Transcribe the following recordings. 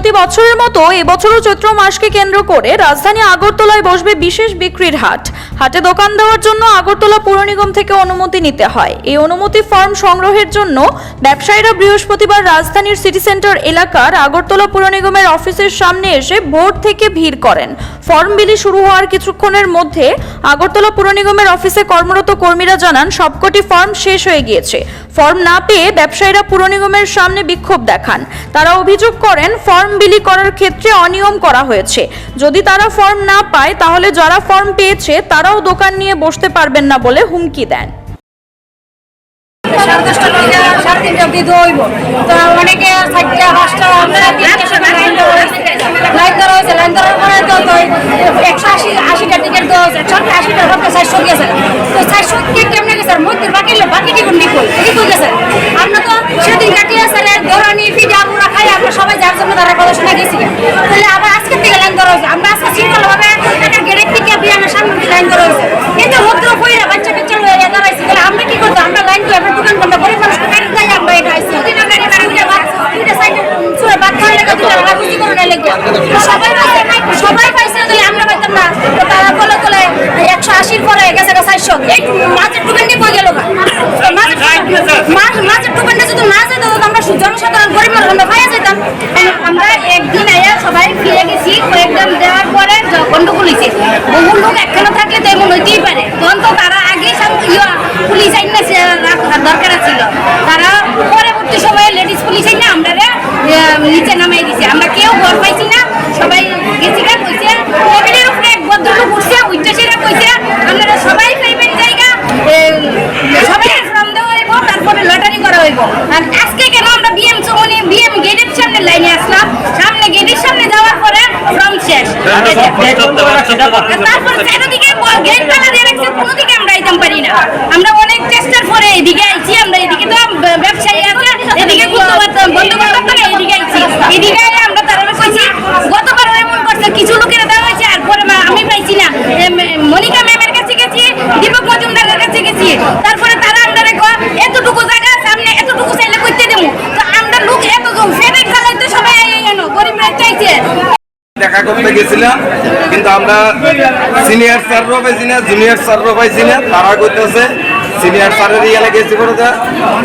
প্রতি বছরের মতো এবছরও চৈত্র মাসকে কেন্দ্র করে রাজধানী আগরতলায় বসবে বিশেষ বিক্রির হাট। হাটে দোকান দেওয়ার জন্য আগরতলা পুর নিগম থেকে অনুমতি নিতে হয়। এই অনুমতি ফর্ম সংগ্রহের জন্য ব্যবসায়ীরা বৃহস্পতিবার রাজধানীর সিটি সেন্টার এলাকার আগরতলা পুর নিগমের অফিসের সামনে এসে ভোর থেকে ভিড় করেন। ফর্ম বিলি শুরু হওয়ার কিছুক্ষণের মধ্যে আগরতলা পুর নিগমের অফিসে কর্মরত কর্মীরা জানান, সবকটি ফর্ম শেষ হয়ে গিয়েছে। ফর্ম না পেয়ে ব্যবসায়ীরা পুর নিগমের সামনে বিক্ষোভ দেখান। তারা অভিযোগ করেন, ফর্ম বিলি করার ক্ষেত্রে অনিয়ম করা হয়েছে। যদি তারা ফর্ম না পায়, তাহলে যারা ফর্ম পেয়েছে, তারাও দোকান নিয়ে বসতে পারবেন না বলে হুমকি দেন। একশো আশি, আশিটা টিকিট দেওয়া হয়েছে। একশো আশিটা ভাবতে চারশো গেছে তো চারশো কে কেমনে গেছে মধ্যের বাকি বাকি টিকিট নিকল নিকল গেছে আমরা তো সেদিন কাটিয়ে আসলে দৌড়ানি ফিডে আমরা খাই আমরা সবাই যার জন্য তারা কথা শুনে গেছি তাহলে আবার আজকে থেকে লাইন ধরা হয়েছে আমরা আজকে শৃঙ্খলাভাবে একটা গেটের থেকে বিয়ানের সামনে থেকে লাইন ধরা হয়েছে কিন্তু মধ্যে বইরা বাচ্চা কাচ্চা লয়ে দাঁড়াইছি তাহলে আমরা কি করতাম আমরা লাইন করে আমরা দোকান বন্ধ করে মানুষকে গাড়ি যাই আমরা এটা আইছি দুইটা গাড়ি গাড়ি উঠে বাদ দুইটা সাইডে চুরে বাদ খাওয়ার লেগে দুইটা রাখুজি করে নেই লেগে সবাই পাইছে সবাই পাইছে তাহলে আমরা পাইতাম না তো তারা বলে তোলে একশো পরে গেছে এই মাছের নিয়ে গেল মাছ মাছের আমরা জনসাধারণ গরিব মানুষ, আমরা যেতাম। আমরা একদিন আয়া সবাই ফিরে গেছি, কয়েকজন দেওয়ার পরে গন্ডগোল হয়েছে বহু লোক একখানে তো এমন হইতেই পারে। তখন তো তারা আগে সব পুলিশ আইন দরকার ছিল তারা পরবর্তী সময়ে লেডিস পুলিশ আইন না আমরা রে, আহ, নিচে নামাই দিছে আমরা কেউ ঘর পাইছি না সবাই গেছি গা কইছে টেবিলের উপরে এক ভদ্রলোক উঠছে উঠতে সেরা কইছে আমরা সবাই পাইবেন জায়গা এ, সবাই ফর্ম দেওয়া হইব তারপরে লটারি করা হইব। আর আজকে কেন আমরা বিএম চমনি বিএম গেটের সামনে লাইনে আসলাম? সামনে গেটের সামনে যাওয়ার পরে ফর্ম শেষ। তারপর চারিদিকে গেট তালা দিয়ে রাখছে কোনো দিকে আমরা আইতাম পারি না। আমরা অনেক চেষ্টার পরে এদিকে আইছি আমরা এদিকে তো ব্যবসায়ী আছে এদিকে বন্ধ করতাম এদিকে আইছি। এদিকে আইলে আমরা তারা কইছি গতবার এমন করছে কিছু লোকের দেওয়া হয়েছে আর পরে মা- আমি পাইছি না এম, মনিকা ম্যামের কাছে গেছি দীপক মজুমদারের কাছে গেছি তারপরে তারা আমরা এতটুকু জায়গা সামনে এতটুকু চাইলে করতে দেবো তো আমরা লোক এতজন ফেরত চালাইতে সবাই এনো গরিবরা চাইছে দেখা করতে গেছিলাম, কিন্তু আমরা সিনিয়র স্যারও পাইছি না জুনিয়র স্যারও পাইছি না। তারা করতেছে সিনিয়র স্যারের ইয়ালে গেছি বলতে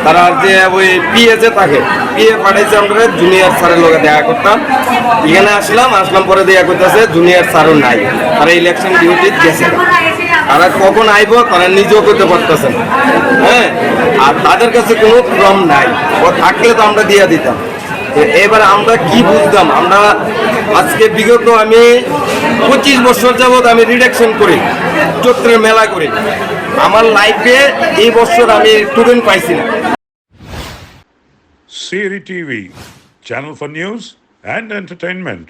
তারা যে ওই পিএছে তাকে পিএ পাঠাইছে আমরা জুনিয়র স্যারের লোকে দেখা করতাম। এখানে আসলাম আসলাম পরে দেখা করতেছে জুনিয়র স্যারও নাই। তারা ইলেকশন ডিউটি গেছে। তারা কখন আইব, তারা নিজেও করতে পারতেছে হ্যাঁ? আর তাদের কাছে কোনো ফর্ম নাই। ও থাকলে তো আমরা দিয়ে দিতাম। এবার আমরা কি বুঝতাম আমরা আজকে বিগত আমি পঁচিশ বছর যাবৎ আমি রিডাকশন করি, চৈত্রের মেলা করি। আমার লাইফে এই বছর আমি স্টুডেন্ট পাইছি না। Siri TV channel for news and entertainment.